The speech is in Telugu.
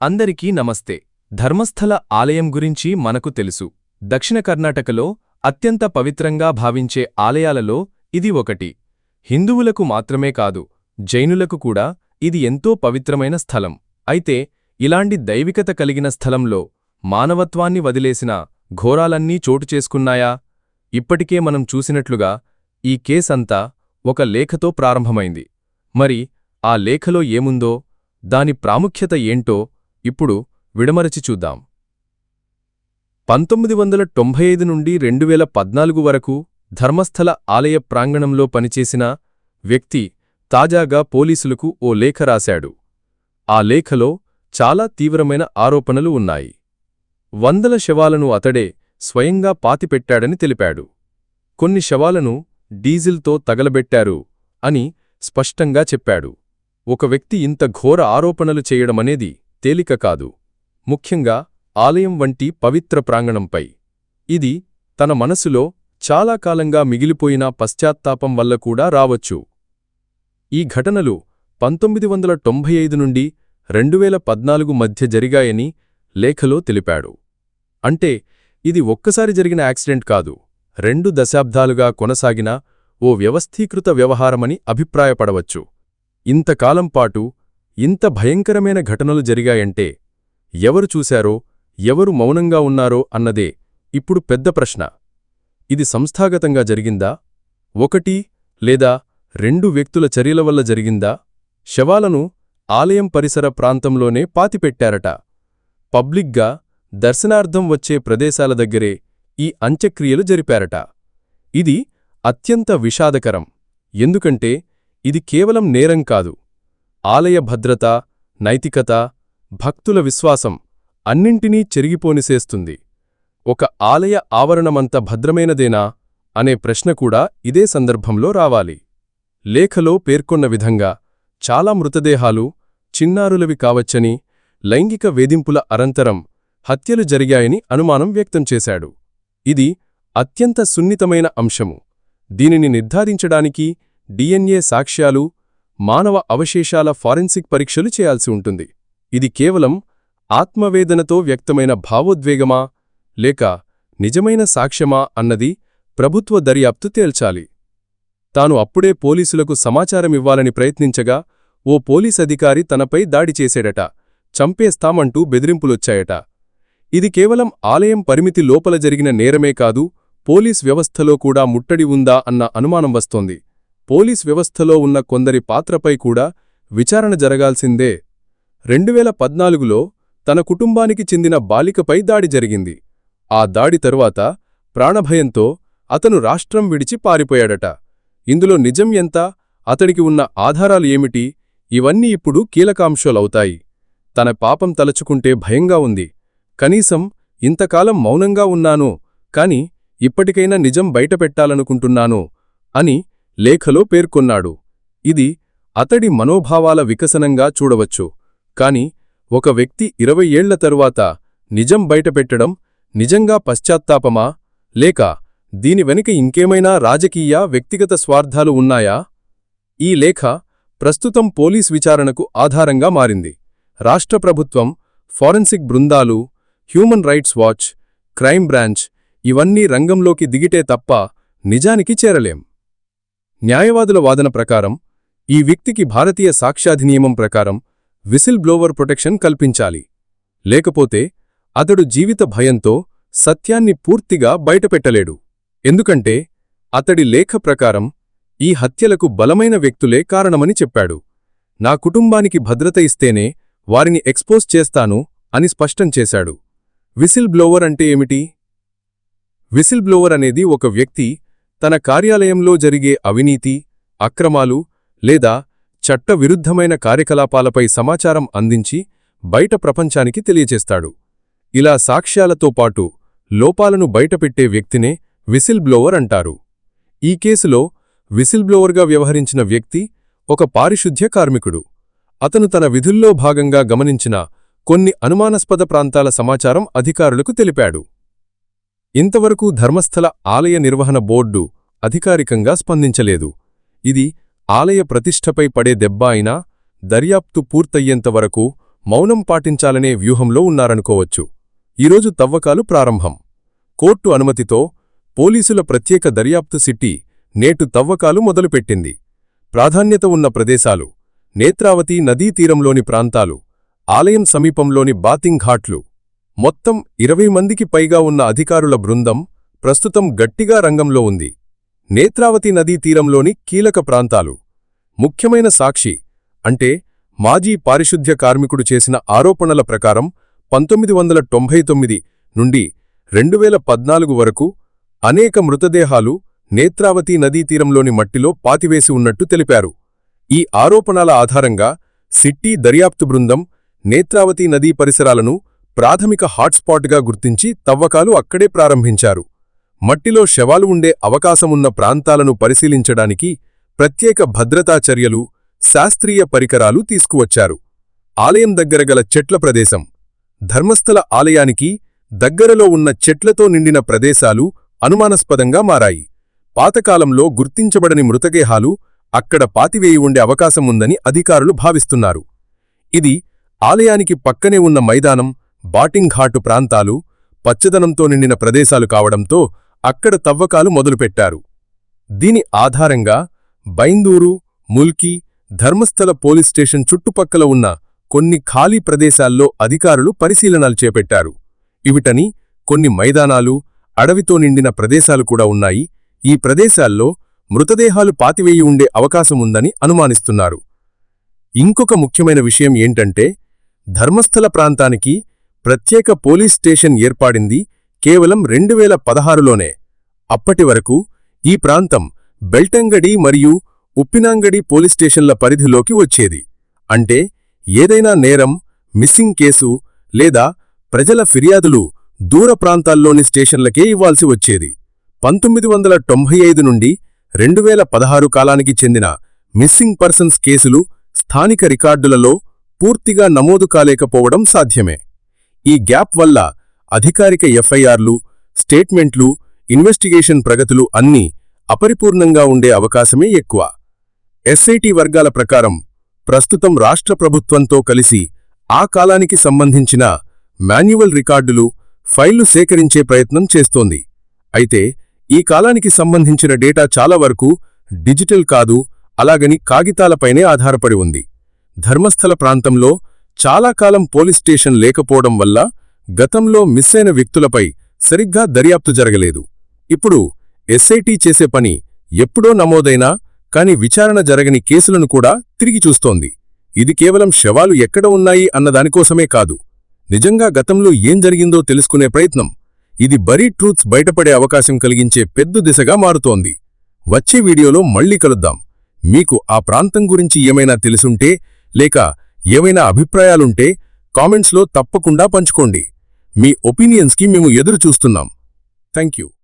అందరికీ నమస్తే. ధర్మస్థల ఆలయం గురించి మనకు తెలుసు. దక్షిణ కర్ణాటకలో అత్యంత పవిత్రంగా భావించే ఆలయాలలో ఇది ఒకటి. హిందువులకు మాత్రమే కాదు జైనులకు కూడా ఇది ఎంతో పవిత్రమైన స్థలం. అయితే ఇలాంటి దైవికత కలిగిన స్థలంలో మానవత్వాన్ని వదిలేసిన ఘోరాలన్నీ చోటు చేసుకున్నాయా? ఇప్పటికే మనం చూసినట్లుగా ఈ కేసంతా ఒక లేఖతో ప్రారంభమైంది. మరి ఆ లేఖలో ఏముందో దాని ప్రాముఖ్యత ఏంటో ఇప్పుడు విడమరచి చూద్దాం. పంతొమ్మిది వందల తొంభై ఐదు నుండి రెండు వేల పద్నాలుగు వరకు ధర్మస్థల ఆలయ ప్రాంగణంలో పనిచేసిన వ్యక్తి తాజాగా పోలీసులకు ఓ లేఖ రాశాడు. ఆ లేఖలో చాలా తీవ్రమైన ఆరోపణలు ఉన్నాయి. వందల శవాలను అతడే స్వయంగా పాతిపెట్టాడని తెలిపాడు. కొన్ని శవాలను డీజిల్తో తగలబెట్టారు అని స్పష్టంగా చెప్పాడు. ఒక వ్యక్తి ఇంత ఘోర ఆరోపణలు చేయడమనేది తేలిక కాదు. ముఖ్యంగా ఆలయం వంటి పవిత్ర ప్రాంగణంపై. ఇది తన మనసులో చాలా కాలంగా మిగిలిపోయిన పశ్చాత్తాపం వల్ల కూడా రావచ్చు. ఈ ఘటనలు పంతొమ్మిది వందల తొంభై ఐదు నుండి రెండువేల పద్నాలుగు మధ్య జరిగాయని లేఖలో తెలిపాడు. అంటే ఇది ఒక్కసారి జరిగిన యాక్సిడెంట్ కాదు. రెండు దశాబ్దాలుగా కొనసాగిన ఓ వ్యవస్థీకృత వ్యవహారమని అభిప్రాయపడవచ్చు. ఇంతకాలంపాటు ఇంత భయంకరమైన ఘటనలు జరిగాయంటే ఎవరు చూశారో ఎవరు మౌనంగా ఉన్నారో అన్నదే ఇప్పుడు పెద్ద ప్రశ్న. ఇది సంస్థాగతంగా జరిగిందా? ఒకటి లేదా రెండు వ్యక్తుల చర్యల వల్ల జరిగిందా? శవాలను ఆలయం పరిసర ప్రాంతంలోనే పాతిపెట్టారట. పబ్లిక్గా దర్శనార్థం వచ్చే ప్రదేశాల దగ్గరే ఈ అంత్యక్రియలు జరిపారట. ఇది అత్యంత విషాదకరం. ఎందుకంటే ఇది కేవలం నేరం కాదు. ఆలయ భద్రత నైతికత భక్తుల విశ్వాసం అన్నింటినీ చెరిగిపోనిసేస్తుంది ఒక ఆలయ ఆవరణమంత భద్రమైనదేనా? అనే ప్రశ్న కూడా ఇదే సందర్భంలో రావాలి. లేఖలో పేర్కొన్న విధంగా చాలా మృతదేహాలు చిన్నారులవి కావచ్చని లైంగిక వేధింపుల అనంతరం హత్యలు జరిగాయని అనుమానం వ్యక్తం చేశాడు. ఇది అత్యంత సున్నితమైన అంశము. దీనిని నిర్ధారించడానికి డిఎన్ఏ సాక్ష్యాలు మానవ అవశేషాల ఫారెన్సిక్ పరీక్షలు చేయాల్సి ఉంటుంది. ఇది కేవలం ఆత్మవేదనతో వ్యక్తమైన భావోద్వేగమా లేక నిజమైన సాక్ష్యమా అన్నది ప్రభుత్వ దర్యాప్తు తేల్చాలి. తాను అప్పుడే పోలీసులకు సమాచారమివ్వాలని ప్రయత్నించగా ఓ పోలీస్ అధికారి తనపై దాడి చేసేడట చంపేస్తామంటూ బెదిరింపులొచ్చాయట. ఇది కేవలం ఆలయం పరిమితి లోపల జరిగిన నేరమే కాదు పోలీస్ వ్యవస్థలో కూడా ముట్టడి ఉందా అన్న అనుమానం వస్తోంది. పోలీస్ వ్యవస్థలో ఉన్న కొందరి పాత్రపై కూడా విచారణ జరగాల్సిందే. రెండువేల పద్నాలుగులో తన కుటుంబానికి చెందిన బాలికపై దాడి జరిగింది. ఆ దాడి తరువాత ప్రాణభయంతో అతను రాష్ట్రం విడిచి పారిపోయాడట. ఇందులో నిజం ఎంత అతడికి ఉన్న ఆధారాలు ఏమిటి ఇవన్నీ ఇప్పుడు కీలకాంశాలవుతాయి. తన పాపం తలచుకుంటే భయంగా ఉంది. కనీసం ఇంతకాలం మౌనంగా ఉన్నాను కాని ఇప్పటికైనా నిజం బయటపెట్టాలనుకుంటున్నాను అని లేఖలో పేర్కొన్నాడు. ఇది అతడి మనోభావాల వికసనంగా చూడవచ్చు. కాని ఒక వ్యక్తి ఇరవై ఏళ్ళ తరువాత నిజం బయటపెట్టడం నిజంగా పశ్చాత్తాపమా? లేక దీని వెనుక ఇంకేమైనా రాజకీయ వ్యక్తిగత స్వార్థాలు ఉన్నాయా? ఈ లేఖ ప్రస్తుతం పోలీస్ విచారణకు ఆధారంగా మారింది. రాష్ట్ర ప్రభుత్వం ఫారెన్సిక్ బృందాలు human rights watch crime branch ఇవన్నీ రంగంలోకి దిగిటే తప్ప నిజానికి చేరలేం. న్యాయవాదుల వాదన ప్రకారం ఈ వ్యక్తికి భారతీయ సాక్ష్యాధినియమం ప్రకారం విసిల్ బ్లోవర్ ప్రొటెక్షన్ కల్పించాలి. లేకపోతే అతడు జీవిత భయంతో సత్యాన్ని పూర్తిగా బయటపెట్టలేడు. ఎందుకంటే అతడి లేఖ ప్రకారం ఈ హత్యలకు బలమైన వ్యక్తులే కారణమని చెప్పాడు. నా కుటుంబానికి భద్రత ఇస్తేనే వారిని ఎక్స్పోజ్ చేస్తాను అని స్పష్టం చేశాడు. విసిల్ బ్లోవర్ అంటే ఏమిటి? విసిల్ బ్లోవర్ అనేది ఒక వ్యక్తి తన కార్యాలయంలో జరిగే అవినీతి అక్రమాలు లేదా చట్టవిరుద్ధమైన కార్యకలాపాలపై సమాచారం అందించి బయట ప్రపంచానికి తెలియచేస్తాడు ఇలా సాక్ష్యాలతో పాటు లోపాలను బయటపెట్టే వ్యక్తినే విసిల్ బ్లోవర్ అంటారు. ఈ కేసులో విసిల్బ్లోవర్గా వ్యవహరించిన వ్యక్తి ఒక పారిశుద్ధ్య కార్మికుడు. అతను తన విధుల్లో భాగంగా గమనించిన కొన్ని అనుమానాస్పద ప్రాంతాల సమాచారం అధికారులకు తెలిపాడు. ఇంతవరకు ధర్మస్థల ఆలయ నిర్వహణ బోర్డు అధికారికంగా స్పందించలేదు. ఇది ఆలయ ప్రతిష్టపై పడే దెబ్బ అయినా దర్యాప్తు పూర్తయ్యేంతవరకు మౌనం పాటించాలనే వ్యూహంలో ఉన్నారనుకోవచ్చు. ఈరోజు తవ్వకాలు ప్రారంభం. కోర్టు అనుమతితో పోలీసుల ప్రత్యేక దర్యాప్తు సిట్టి నేటు తవ్వకాలు మొదలుపెట్టింది. ప్రాధాన్యత ఉన్న ప్రదేశాలు నేత్రావతి నదీ తీరంలోని ప్రాంతాలు ఆలయం సమీపంలోని బాతింగ్ ఘాట్లు మొత్తం ఇరవై మందికి పైగా ఉన్న అధికారుల బృందం ప్రస్తుతం గట్టిగా రంగంలో ఉంది. నేత్రావతి నదీ తీరంలోని కీలక ప్రాంతాలు. ముఖ్యమైన సాక్షి అంటే మాజీ పారిశుద్ధ్య కార్మికుడు చేసిన ఆరోపణల ప్రకారం పంతొమ్మిది వందల తొంభై తొమ్మిది నుండి రెండు వేల పద్నాలుగు వరకు అనేక మృతదేహాలు నేత్రావతి నదీ తీరంలోని మట్టిలో పాతివేసి ఉన్నట్టు తెలిపారు. ఈ ఆరోపణల ఆధారంగా సిట్టి దర్యాప్తు బృందం నేత్రావతి నదీ పరిసరాలను ప్రాథమిక హాట్స్పాట్గా గుర్తించి తవ్వకాలు అక్కడే ప్రారంభించారు. మట్టిలో శవాలు ఉండే అవకాశమున్న ప్రాంతాలను పరిశీలించడానికి ప్రత్యేక భద్రతా చర్యలు శాస్త్రీయ పరికరాలు తీసుకువచ్చారు. ఆలయం దగ్గర గల చెట్ల ప్రదేశం. ధర్మస్థల ఆలయానికి దగ్గరలో ఉన్న చెట్లతో నిండిన ప్రదేశాలు అనుమానాస్పదంగా మారాయి. పాతకాలంలో గుర్తించబడని మృతదేహాలు అక్కడ పాతివేయి ఉండే అవకాశముందని అధికారులు భావిస్తున్నారు. ఇది ఆలయానికి పక్కనే ఉన్న మైదానం బాటింగ్ఘాటు ప్రాంతాలు పచ్చదనంతో నిండిన ప్రదేశాలు కావడంతో అక్కడ తవ్వకాలు మొదలుపెట్టారు. దీని ఆధారంగా బైందూరు ముల్కీ ధర్మస్థల పోలీస్ స్టేషన్ చుట్టుపక్కల ఉన్న కొన్ని ఖాళీ ప్రదేశాల్లో అధికారులు పరిశీలనలు చేపట్టారు. ఇవిటని కొన్ని మైదానాలు అడవితో నిండిన ప్రదేశాలు కూడా ఉన్నాయి. ఈ ప్రదేశాల్లో మృతదేహాలు పాతివేయి ఉండే అవకాశముందని అనుమానిస్తున్నారు. ఇంకొక ముఖ్యమైన విషయం ఏంటంటే ధర్మస్థల ప్రాంతానికి ప్రత్యేక పోలీస్ స్టేషన్ ఏర్పాడింది కేవలం రెండు వేల పదహారులోనే. అప్పటి వరకు ఈ ప్రాంతం బెల్టంగడి మరియు ఉప్పినాంగడి పోలీస్ స్టేషన్ల పరిధిలోకి వచ్చేది. అంటే ఏదైనా నేరం మిస్సింగ్ కేసు లేదా ప్రజల ఫిర్యాదులు దూర ప్రాంతాల్లోని స్టేషన్లకే ఇవ్వాల్సి వచ్చేది. పంతొమ్మిది వందల తొంభై ఐదు నుండి రెండు వేల పదహారు కాలానికి చెందిన మిస్సింగ్ పర్సన్స్ కేసులు స్థానిక రికార్డులలో పూర్తిగా నమోదు కాలేకపోవడం సాధ్యమే. ఈ గ్యాప్ వల్ల అధికారిక ఎఫ్ఐఆర్లు స్టేట్మెంట్లు ఇన్వెస్టిగేషన్ ప్రగతులు అన్నీ అపరిపూర్ణంగా ఉండే అవకాశమే ఎక్కువ. ఎస్ఐటి వర్గాల ప్రకారం ప్రస్తుతం రాష్ట్ర ప్రభుత్వంతో కలిసి ఆ కాలానికి సంబంధించిన మాన్యువల్ రికార్డులు ఫైళ్ళు సేకరించే ప్రయత్నం చేస్తోంది. అయితే ఈ కాలానికి సంబంధించిన డేటా చాలా వరకు డిజిటల్ కాదు అలాగని కాగితాలపైనే ఆధారపడి ఉంది. ధర్మస్థల ప్రాంతంలో చాలా కాలం పోలీస్ స్టేషన్ లేకపోవడం వల్ల గతంలో మిస్ అయిన వ్యక్తులపై సరిగ్గా దర్యాప్తు జరగలేదు. ఇప్పుడు ఎస్ఐటి చేసే పని ఎప్పుడో నమోదైనా కాని విచారణ జరగని కేసులను కూడా తిరిగి చూస్తోంది. ఇది కేవలం శవాలు ఎక్కడ ఉన్నాయి అన్నదానికోసమే కాదు. నిజంగా గతంలో ఏం జరిగిందో తెలుసుకునే ప్రయత్నం. ఇది బరీ ట్రూత్స్ బయటపడే అవకాశం కలిగించే పెద్ద దిశగా మారుతోంది. వచ్చే వీడియోలో మళ్ళీ కలుద్దాం. మీకు ఆ ప్రాంతం గురించి ఏమైనా తెలుసుంటే లేక ఏవైనా అభిప్రాయాలుంటే కామెంట్స్లో తప్పకుండా పంచుకోండి. మీ ఒపీనియన్స్కి మేము ఎదురు చూస్తున్నాం థ్యాంక్ యూ